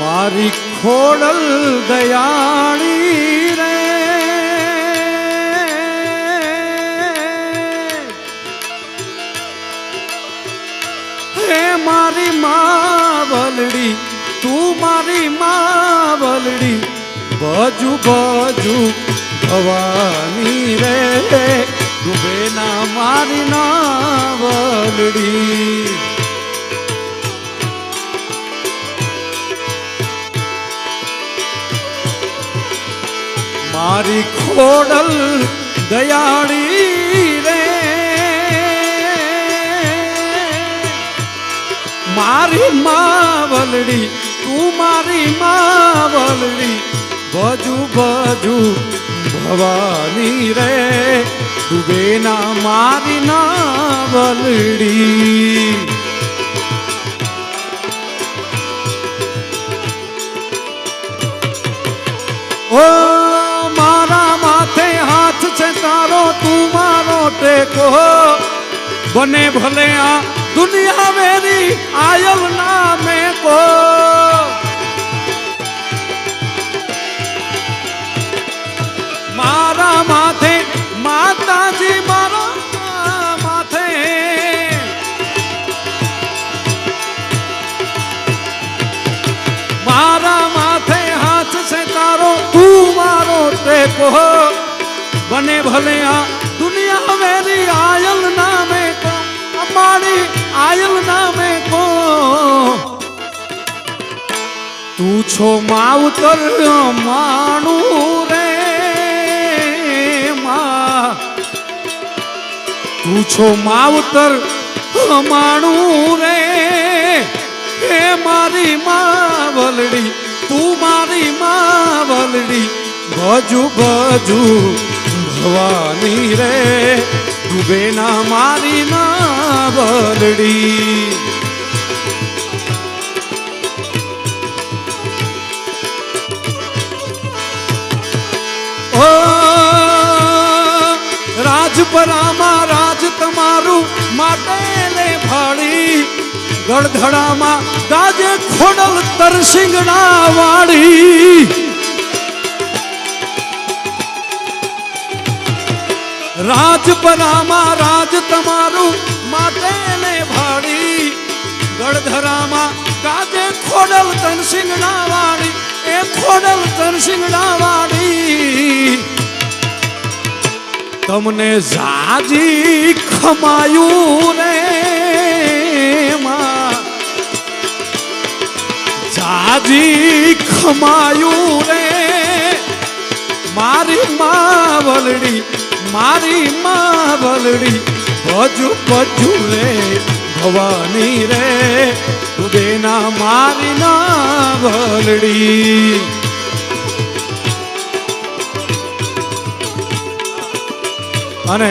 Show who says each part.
Speaker 1: મારી ખોડલ દયાળી રે. હે મારી માવલડી તું મારી માવલડી બજુ બજુ ભવાની રે. ડૂબે ના મારી નાવલડી મારી ખોડલ દયાળી રે મારી માવલડી, તું મારી માવલડી બજુ બજુ ભવાની રે. ડૂબે ના મારી નાવલડી ઓ બને ભલે આ દુનિયા મેરી આયલ ના મેં કો. મારા માથે માતાજી, મારા માથે. મારા માથે હાથ છે તારો, તું મારો ટેકો. બને ભલે આ તું છો માવતર માણું રે મા. તું છો માવતર માણું રે. હે મારી માવલડી, તું મારી માવલડી, ભજુ ભજુ ભવાની રે. ડૂબે ના મારી માવલડી. ઓ રાજપરામાં રાજ તમારું માટે ભાડી ગળધડામાં ગાજે ખોડલ તરસિંગના વાળી. રાજપરામાં રાજ તમારું માટે ભાડી ગળધરામાં ગાજે ખોડલ તનસિંગના વાળી. એ ખોડલ તનસિંગના વાળી. તમને જાજી ખમાયું રે જાજી ખમાયું રે. મારી માવલડી મારી માવલડી ભજુ ભજુ રે, ભવાની રે. ઉદેના મારી નાવલડી અને